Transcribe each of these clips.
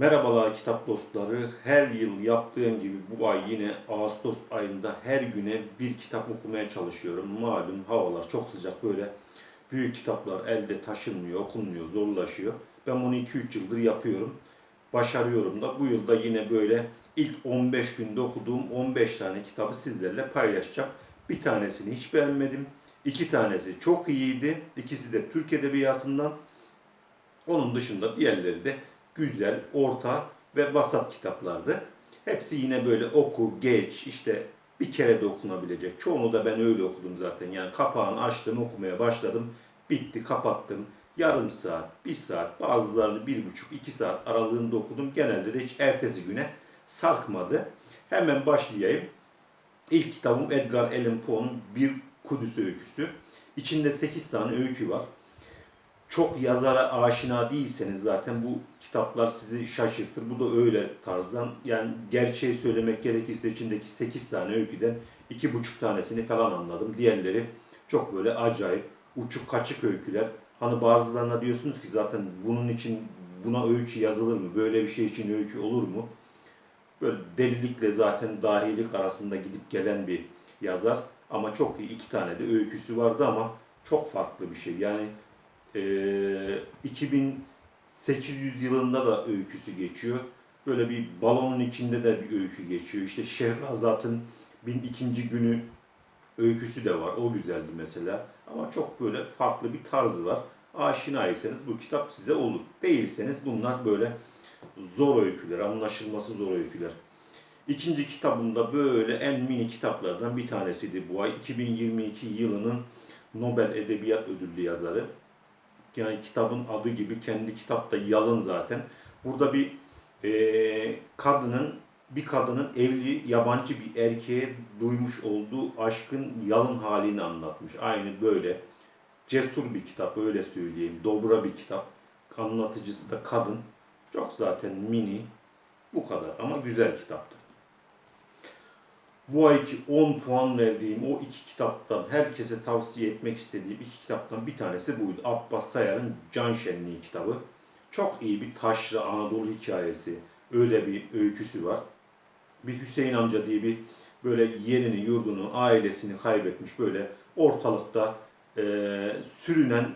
Merhabalar kitap dostları. Her yıl yaptığım gibi bu ay yine Ağustos ayında her güne bir kitap okumaya çalışıyorum. Malum havalar çok sıcak böyle büyük kitaplar elde taşınmıyor, okunmuyor, zorlaşıyor. Ben bunu 2-3 yıldır yapıyorum. Başarıyorum da bu yılda yine böyle ilk 15 günde okuduğum 15 tane kitabı sizlerle paylaşacağım. Bir tanesini hiç beğenmedim. İki tanesi çok iyiydi. İkisi de Türk Edebiyatı'ndan. Onun dışında diğerleri de güzel, orta ve vasat kitaplardı. Hepsi yine böyle oku, geç, işte bir kere de okunabilecek. Çoğunu da ben öyle okudum zaten. Yani kapağını açtım, okumaya başladım. Bitti, kapattım. Yarım saat, bir saat, bazılarını bir buçuk, iki saat aralığında okudum. Genelde de hiç ertesi güne sarkmadı. Hemen başlayayım. İlk kitabım Edgar Allan Poe'nun Bir Kudüs Öyküsü. İçinde 8 tane öykü var çok yazara aşina değilseniz zaten bu kitaplar sizi şaşırtır. Bu da öyle tarzdan. Yani gerçeği söylemek gerekirse içindeki 8 tane öyküden 2,5 tanesini falan anladım. Diğerleri çok böyle acayip, uçuk kaçık öyküler. Hani bazılarına diyorsunuz ki zaten bunun için buna öykü yazılır mı? Böyle bir şey için öykü olur mu? Böyle delilikle zaten dahilik arasında gidip gelen bir yazar. Ama çok iyi iki tane de öyküsü vardı ama çok farklı bir şey. Yani ee, 2800 yılında da öyküsü geçiyor. Böyle bir balonun içinde de bir öykü geçiyor. İşte Şehrazat'ın 1002. günü öyküsü de var. O güzeldi mesela. Ama çok böyle farklı bir tarzı var. Aşinaysanız bu kitap size olur. Değilseniz bunlar böyle zor öyküler, anlaşılması zor öyküler. İkinci kitabımda böyle en mini kitaplardan bir tanesiydi bu ay. 2022 yılının Nobel Edebiyat Ödüllü yazarı yani kitabın adı gibi kendi kitapta yalın zaten. Burada bir e, kadının bir kadının evli yabancı bir erkeğe duymuş olduğu aşkın yalın halini anlatmış. Aynı böyle cesur bir kitap öyle söyleyeyim. Dobra bir kitap. Anlatıcısı da kadın. Çok zaten mini. Bu kadar ama güzel kitaptı bu ayki 10 puan verdiğim o iki kitaptan herkese tavsiye etmek istediğim iki kitaptan bir tanesi buydu. Abbas Sayar'ın Can Şenliği kitabı. Çok iyi bir taşlı Anadolu hikayesi. Öyle bir öyküsü var. Bir Hüseyin amca diye bir böyle yerini, yurdunu, ailesini kaybetmiş böyle ortalıkta e, sürünen,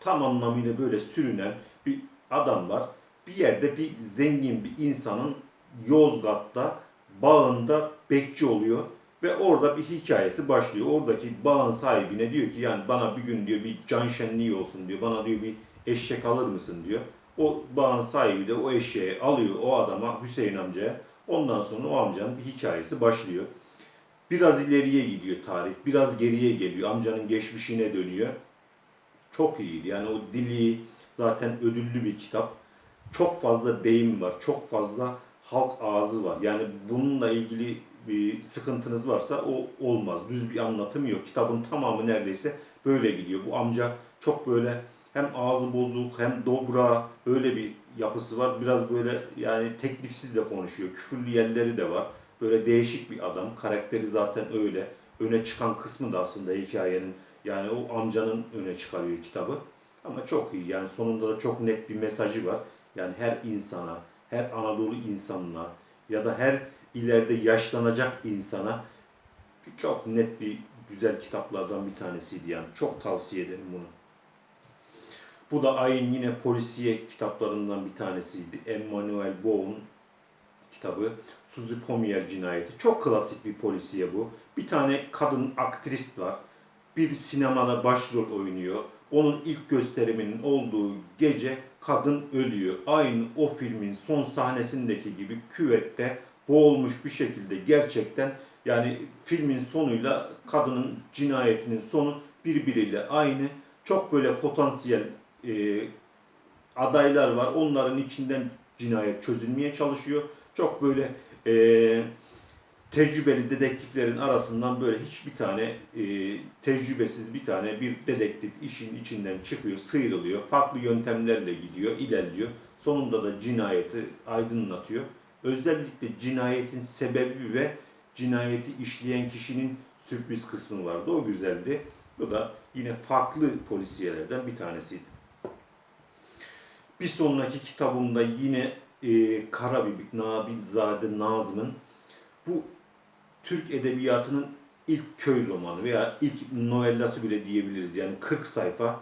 tam anlamıyla böyle sürünen bir adam var. Bir yerde bir zengin bir insanın Yozgat'ta bağında bekçi oluyor ve orada bir hikayesi başlıyor. Oradaki bağın sahibine diyor ki yani bana bir gün diyor bir can şenliği olsun diyor. Bana diyor bir eşek alır mısın diyor. O bağın sahibi de o eşeği alıyor o adama Hüseyin amcaya. Ondan sonra o amcanın bir hikayesi başlıyor. Biraz ileriye gidiyor tarih, biraz geriye geliyor. Amcanın geçmişine dönüyor. Çok iyiydi. Yani o dili zaten ödüllü bir kitap. Çok fazla deyim var, çok fazla halk ağzı var. Yani bununla ilgili bir sıkıntınız varsa o olmaz. Düz bir anlatım yok. Kitabın tamamı neredeyse böyle gidiyor. Bu amca çok böyle hem ağzı bozuk hem dobra öyle bir yapısı var. Biraz böyle yani teklifsiz de konuşuyor. Küfürlü yerleri de var. Böyle değişik bir adam. Karakteri zaten öyle. Öne çıkan kısmı da aslında hikayenin yani o amcanın öne çıkarıyor kitabı. Ama çok iyi. Yani sonunda da çok net bir mesajı var. Yani her insana, her Anadolu insanına ya da her ileride yaşlanacak insana çok net bir güzel kitaplardan bir tanesiydi yani. Çok tavsiye ederim bunu. Bu da ayın yine polisiye kitaplarından bir tanesiydi. Emmanuel Boğ'un kitabı Suzy Pomier cinayeti. Çok klasik bir polisiye bu. Bir tane kadın aktrist var. Bir sinemada başrol oynuyor. Onun ilk gösteriminin olduğu gece kadın ölüyor. Aynı o filmin son sahnesindeki gibi küvette boğulmuş bir şekilde gerçekten yani filmin sonuyla kadının cinayetinin sonu birbiriyle aynı. Çok böyle potansiyel e, adaylar var. Onların içinden cinayet çözülmeye çalışıyor. Çok böyle e, tecrübeli dedektiflerin arasından böyle hiçbir tane e, tecrübesiz bir tane bir dedektif işin içinden çıkıyor, sıyrılıyor. Farklı yöntemlerle gidiyor, ilerliyor. Sonunda da cinayeti aydınlatıyor. Özellikle cinayetin sebebi ve cinayeti işleyen kişinin sürpriz kısmı vardı. O güzeldi. Bu da yine farklı polisiyelerden bir tanesiydi. Bir sonraki kitabımda yine e, Karabibik Nabilzade Nazım'ın bu Türk edebiyatının ilk köy romanı veya ilk novellası bile diyebiliriz. Yani 40 sayfa.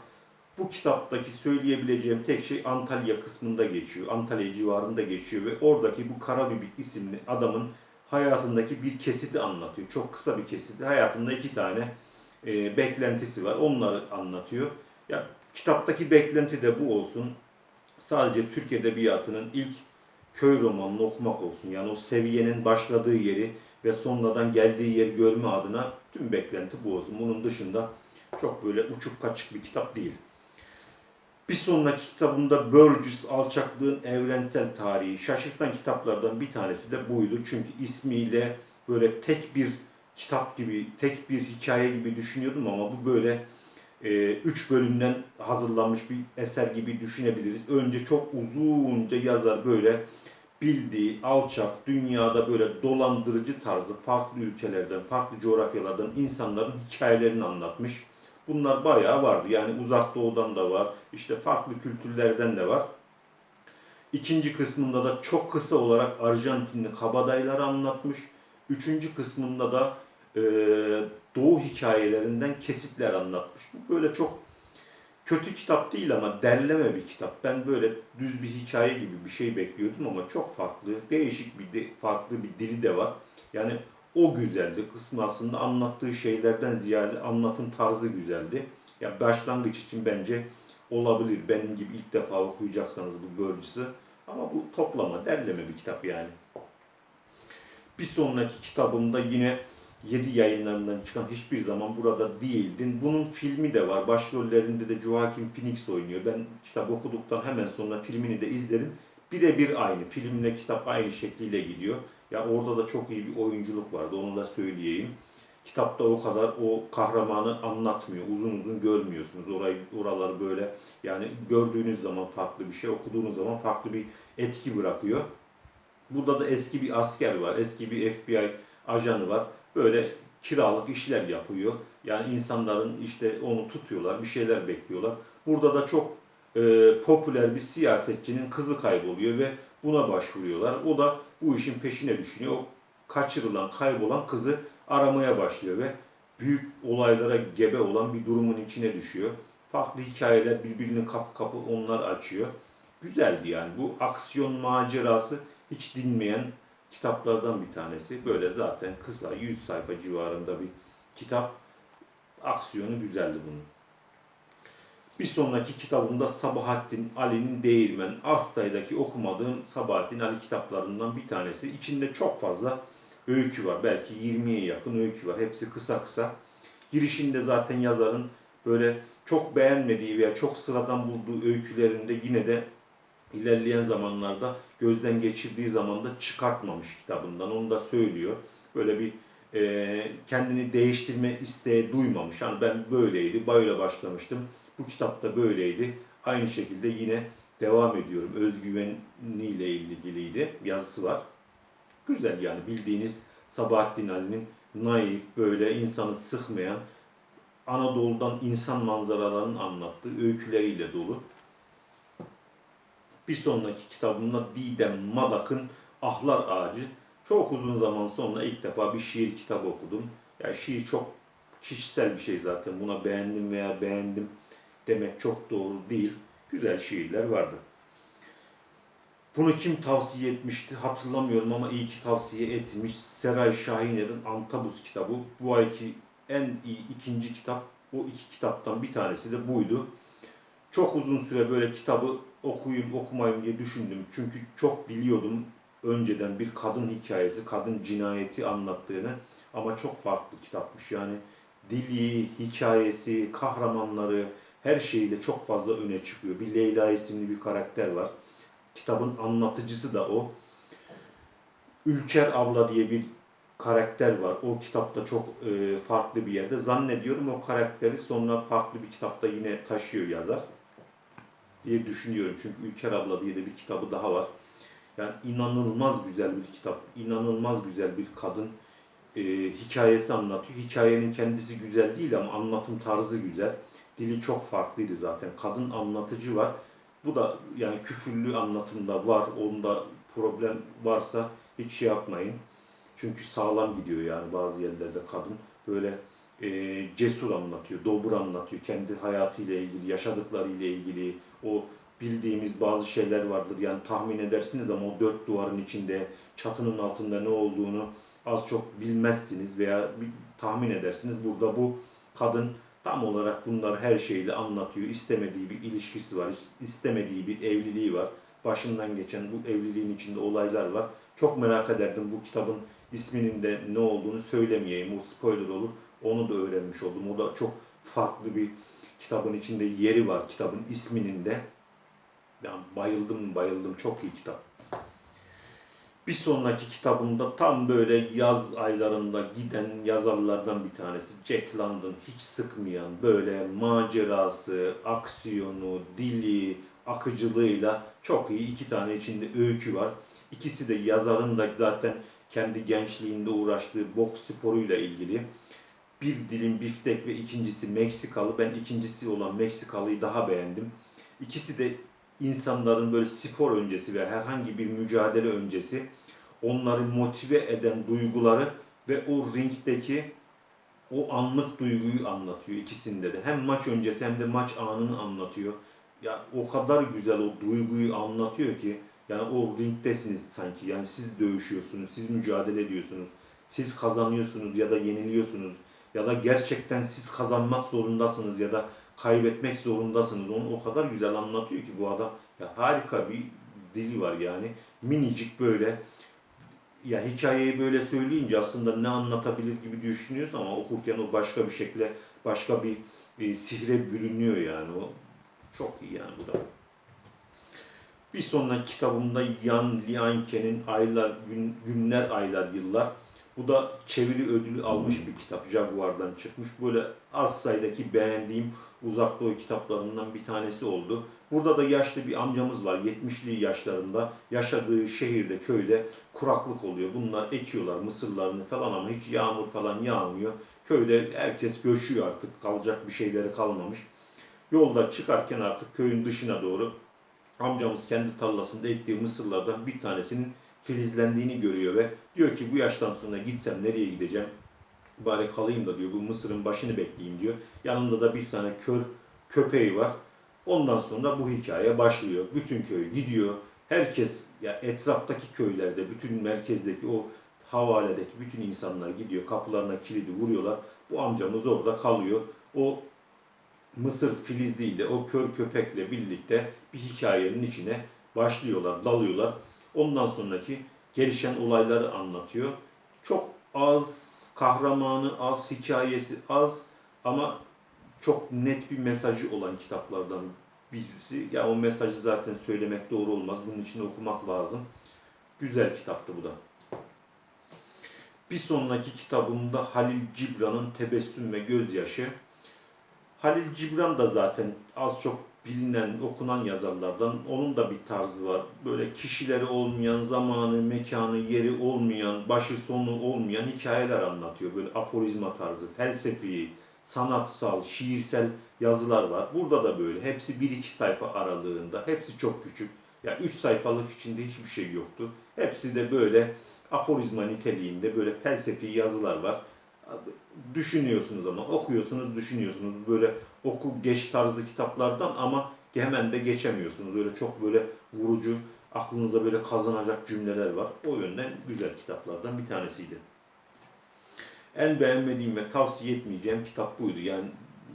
Bu kitaptaki söyleyebileceğim tek şey Antalya kısmında geçiyor. Antalya civarında geçiyor ve oradaki bu Karabibik isimli adamın hayatındaki bir kesiti anlatıyor. Çok kısa bir kesiti. Hayatında iki tane e, beklentisi var. Onları anlatıyor. Ya kitaptaki beklenti de bu olsun. Sadece Türk edebiyatının ilk köy romanını okumak olsun. Yani o seviyenin başladığı yeri ve sonradan geldiği yeri görme adına tüm beklenti bu olsun. Bunun dışında çok böyle uçuk kaçık bir kitap değil. Bir sonraki kitabımda Burgess Alçaklığın Evrensel Tarihi. Şaşırtan kitaplardan bir tanesi de buydu. Çünkü ismiyle böyle tek bir kitap gibi, tek bir hikaye gibi düşünüyordum ama bu böyle e, üç bölümden hazırlanmış bir eser gibi düşünebiliriz. Önce çok uzunca yazar böyle bildiği alçak, dünyada böyle dolandırıcı tarzı farklı ülkelerden, farklı coğrafyalardan insanların hikayelerini anlatmış. Bunlar bayağı vardı. Yani uzak doğudan da var, işte farklı kültürlerden de var. İkinci kısmında da çok kısa olarak Arjantinli kabadayıları anlatmış. Üçüncü kısmında da e, doğu hikayelerinden kesitler anlatmış. Bu böyle çok kötü kitap değil ama derleme bir kitap. Ben böyle düz bir hikaye gibi bir şey bekliyordum ama çok farklı, değişik bir de, farklı bir dili de var. Yani o güzeldi. Kısmı aslında anlattığı şeylerden ziyade anlatım tarzı güzeldi. Ya başlangıç için bence olabilir. Benim gibi ilk defa okuyacaksanız bu Burgess'ı. Ama bu toplama, derleme bir kitap yani. Bir sonraki kitabımda yine 7 yayınlarından çıkan hiçbir zaman burada değildin. Bunun filmi de var. Başrollerinde de Joaquin Phoenix oynuyor. Ben kitap okuduktan hemen sonra filmini de izledim. Birebir aynı. Filmle kitap aynı şekliyle gidiyor. Ya orada da çok iyi bir oyunculuk vardı. Onu da söyleyeyim. Kitapta o kadar o kahramanı anlatmıyor. Uzun uzun görmüyorsunuz. Orayı oraları böyle yani gördüğünüz zaman farklı bir şey, okuduğunuz zaman farklı bir etki bırakıyor. Burada da eski bir asker var. Eski bir FBI ajanı var. Böyle kiralık işler yapıyor. Yani insanların işte onu tutuyorlar, bir şeyler bekliyorlar. Burada da çok e, popüler bir siyasetçinin kızı kayboluyor ve buna başvuruyorlar. O da bu işin peşine düşüyor. O kaçırılan, kaybolan kızı aramaya başlıyor ve büyük olaylara gebe olan bir durumun içine düşüyor. Farklı hikayeler birbirinin kapı kapı onlar açıyor. Güzeldi yani. Bu aksiyon macerası hiç dinmeyen kitaplardan bir tanesi. Böyle zaten kısa 100 sayfa civarında bir kitap. Aksiyonu güzeldi bunun. Bir sonraki kitabımda Sabahattin Ali'nin Değirmen. Az sayıdaki okumadığım Sabahattin Ali kitaplarından bir tanesi. İçinde çok fazla öykü var. Belki 20'ye yakın öykü var. Hepsi kısa kısa. Girişinde zaten yazarın böyle çok beğenmediği veya çok sıradan bulduğu öykülerinde yine de ilerleyen zamanlarda gözden geçirdiği zaman da çıkartmamış kitabından. Onu da söylüyor. Böyle bir e, kendini değiştirme isteği duymamış. Hani ben böyleydi, böyle başlamıştım. Bu kitapta böyleydi. Aynı şekilde yine devam ediyorum. Özgüveniyle ilgiliydi. Yazısı var. Güzel yani bildiğiniz Sabahattin Ali'nin naif, böyle insanı sıkmayan, Anadolu'dan insan manzaralarının anlattığı öyküleriyle dolu. Bir sonraki kitabımda Didem Madak'ın Ahlar Ağacı. Çok uzun zaman sonra ilk defa bir şiir kitabı okudum. Yani şiir çok kişisel bir şey zaten. Buna beğendim veya beğendim demek çok doğru değil. Güzel şiirler vardı. Bunu kim tavsiye etmişti hatırlamıyorum ama iyi ki tavsiye etmiş. Seray Şahiner'in Antabus kitabı. Bu ayki en iyi ikinci kitap. O iki kitaptan bir tanesi de buydu. Çok uzun süre böyle kitabı okuyayım okumayayım diye düşündüm. Çünkü çok biliyordum önceden bir kadın hikayesi, kadın cinayeti anlattığını ama çok farklı kitapmış. Yani dili, hikayesi, kahramanları her şeyiyle çok fazla öne çıkıyor. Bir Leyla isimli bir karakter var. Kitabın anlatıcısı da o. Ülker abla diye bir karakter var. O kitapta çok e, farklı bir yerde. Zannediyorum o karakteri sonra farklı bir kitapta yine taşıyor yazar diye düşünüyorum. Çünkü Ülker abla diye de bir kitabı daha var. Yani inanılmaz güzel bir kitap, inanılmaz güzel bir kadın e, hikayesi anlatıyor. Hikayenin kendisi güzel değil ama anlatım tarzı güzel. Dili çok farklıydı zaten. Kadın anlatıcı var. Bu da yani küfürlü anlatımda var. Onda problem varsa hiç şey yapmayın. Çünkü sağlam gidiyor yani bazı yerlerde kadın böyle e, cesur anlatıyor, dobur anlatıyor. Kendi hayatıyla ilgili, yaşadıklarıyla ilgili o bildiğimiz bazı şeyler vardır. Yani tahmin edersiniz ama o dört duvarın içinde, çatının altında ne olduğunu az çok bilmezsiniz veya tahmin edersiniz. Burada bu kadın tam olarak bunları her şeyle anlatıyor. İstemediği bir ilişkisi var, istemediği bir evliliği var. Başından geçen bu evliliğin içinde olaylar var. Çok merak ederdim bu kitabın isminin de ne olduğunu söylemeyeyim. O spoiler olur. Onu da öğrenmiş oldum. O da çok farklı bir kitabın içinde yeri var kitabın isminin de. Yani bayıldım bayıldım. Çok iyi kitap. Bir sonraki kitabımda tam böyle yaz aylarında giden yazarlardan bir tanesi. Jack London hiç sıkmayan böyle macerası, aksiyonu, dili, akıcılığıyla çok iyi iki tane içinde öykü var. İkisi de yazarın da zaten kendi gençliğinde uğraştığı boks sporuyla ilgili. Bir dilim biftek ve ikincisi Meksikalı. Ben ikincisi olan Meksikalıyı daha beğendim. İkisi de insanların böyle spor öncesi ve herhangi bir mücadele öncesi onları motive eden duyguları ve o ringdeki o anlık duyguyu anlatıyor ikisinde de. Hem maç öncesi hem de maç anını anlatıyor. Ya o kadar güzel o duyguyu anlatıyor ki yani o ringdesiniz sanki. Yani siz dövüşüyorsunuz, siz mücadele ediyorsunuz. Siz kazanıyorsunuz ya da yeniliyorsunuz. Ya da gerçekten siz kazanmak zorundasınız ya da kaybetmek zorundasınız. Onu o kadar güzel anlatıyor ki bu adam. Ya harika bir dili var yani. Minicik böyle ya hikayeyi böyle söyleyince aslında ne anlatabilir gibi düşünüyorsun ama okurken o başka bir şekilde başka bir e, sihre bürünüyor yani o. Çok iyi yani bu da. Bir sonraki kitabımda Yan Lianke'nin Aylar, Gün, Günler, Aylar, Yıllar. Bu da çeviri ödülü almış bir kitap. Jaguar'dan çıkmış. Böyle az sayıdaki beğendiğim uzak doğu kitaplarından bir tanesi oldu. Burada da yaşlı bir amcamız var. 70'li yaşlarında. Yaşadığı şehirde, köyde kuraklık oluyor. Bunlar ekiyorlar mısırlarını falan ama hiç yağmur falan yağmıyor. Köyde herkes göçüyor artık. Kalacak bir şeyleri kalmamış. Yolda çıkarken artık köyün dışına doğru amcamız kendi tarlasında ektiği mısırlardan bir tanesinin filizlendiğini görüyor ve diyor ki bu yaştan sonra gitsem nereye gideceğim? Bari kalayım da diyor bu mısırın başını bekleyeyim diyor. Yanında da bir tane kör köpeği var. Ondan sonra bu hikaye başlıyor. Bütün köy gidiyor. Herkes ya etraftaki köylerde, bütün merkezdeki o havaledeki bütün insanlar gidiyor. Kapılarına kilidi vuruyorlar. Bu amcamız orada kalıyor. O Mısır filiziyle, o kör köpekle birlikte bir hikayenin içine başlıyorlar, dalıyorlar. Ondan sonraki gelişen olayları anlatıyor. Çok az kahramanı, az hikayesi az ama çok net bir mesajı olan kitaplardan birisi. Ya o mesajı zaten söylemek doğru olmaz. Bunun için okumak lazım. Güzel kitaptı bu da. Bir sonraki kitabımda Halil Cibran'ın Tebessüm ve Gözyaşı. Halil Cibran da zaten az çok bilinen, okunan yazarlardan. Onun da bir tarzı var. Böyle kişileri olmayan, zamanı, mekanı, yeri olmayan, başı sonu olmayan hikayeler anlatıyor. Böyle aforizma tarzı, felsefi, sanatsal, şiirsel yazılar var. Burada da böyle. Hepsi bir iki sayfa aralığında. Hepsi çok küçük. Ya yani üç sayfalık içinde hiçbir şey yoktu. Hepsi de böyle aforizma niteliğinde böyle felsefi yazılar var. Düşünüyorsunuz ama okuyorsunuz, düşünüyorsunuz. Böyle oku geç tarzı kitaplardan ama hemen de geçemiyorsunuz. Öyle çok böyle vurucu, aklınıza böyle kazanacak cümleler var. O yönden güzel kitaplardan bir tanesiydi. En beğenmediğim ve tavsiye etmeyeceğim kitap buydu. Yani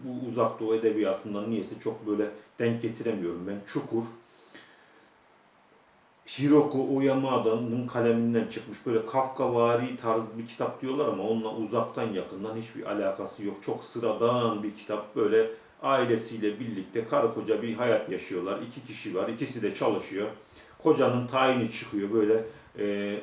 bu uzak doğu edebiyatından niyeyse çok böyle denk getiremiyorum ben. Çukur, Hiroko Oyamada'nın kaleminden çıkmış böyle Kafkavari tarzı bir kitap diyorlar ama onunla uzaktan yakından hiçbir alakası yok. Çok sıradan bir kitap böyle ailesiyle birlikte karı koca bir hayat yaşıyorlar. İki kişi var, ikisi de çalışıyor. Kocanın tayini çıkıyor böyle e,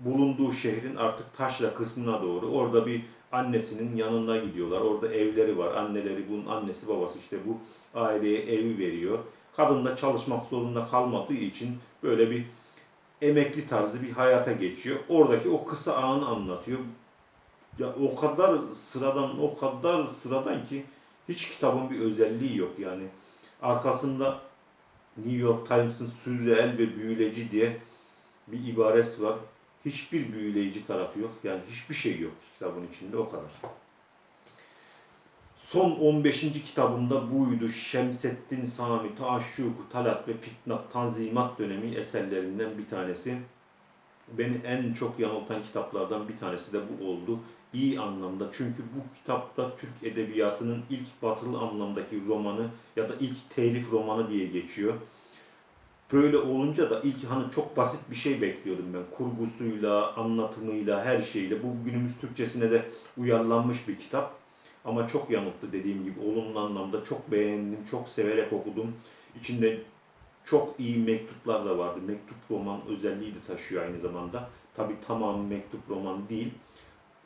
bulunduğu şehrin artık taşra kısmına doğru. Orada bir annesinin yanına gidiyorlar. Orada evleri var. Anneleri, bunun annesi babası işte bu aileye evi veriyor. Kadın da çalışmak zorunda kalmadığı için böyle bir emekli tarzı bir hayata geçiyor. Oradaki o kısa anı anlatıyor. Ya o kadar sıradan, o kadar sıradan ki hiç kitabın bir özelliği yok yani. Arkasında New York Times'ın sürreel ve büyüleci diye bir ibaresi var. Hiçbir büyüleyici tarafı yok. Yani hiçbir şey yok kitabın içinde o kadar. Son 15. kitabımda buydu. Şemseddin Sami, Taaşşuk, Talat ve Fitnat, Tanzimat dönemi eserlerinden bir tanesi. Beni en çok yanıltan kitaplardan bir tanesi de bu oldu. İyi anlamda. Çünkü bu kitapta Türk Edebiyatı'nın ilk batılı anlamdaki romanı ya da ilk telif romanı diye geçiyor. Böyle olunca da ilk hani çok basit bir şey bekliyordum ben. Kurgusuyla, anlatımıyla, her şeyle. Bu günümüz Türkçesine de uyarlanmış bir kitap. Ama çok yanılttı dediğim gibi. Olumlu anlamda çok beğendim, çok severek okudum. İçinde çok iyi mektuplar da vardı. Mektup roman özelliği de taşıyor aynı zamanda. Tabi tamamı mektup roman değil.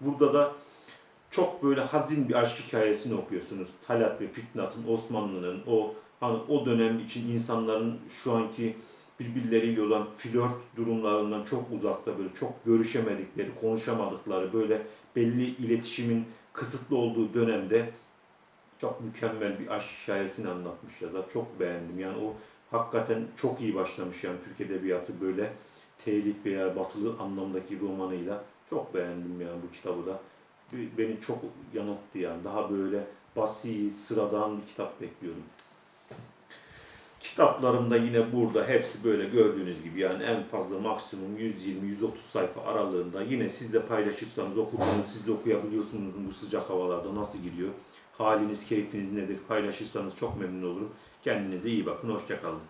Burada da çok böyle hazin bir aşk hikayesini okuyorsunuz. Talat ve Fitnat'ın, Osmanlı'nın o hani o dönem için insanların şu anki birbirleriyle olan flört durumlarından çok uzakta böyle çok görüşemedikleri, konuşamadıkları böyle belli iletişimin kısıtlı olduğu dönemde çok mükemmel bir aşk hikayesini anlatmış yazar. Çok beğendim. Yani o hakikaten çok iyi başlamış yani Türk Edebiyatı böyle telif veya batılı anlamdaki romanıyla çok beğendim yani bu kitabı da. Beni çok yanılttı yani. Daha böyle basit, sıradan bir kitap bekliyordum. Kitaplarımda yine burada hepsi böyle gördüğünüz gibi yani en fazla maksimum 120-130 sayfa aralığında yine siz de paylaşırsanız okuduğunuz siz de okuyabiliyorsunuz bu sıcak havalarda nasıl gidiyor. Haliniz, keyfiniz nedir paylaşırsanız çok memnun olurum. Kendinize iyi bakın, hoşçakalın.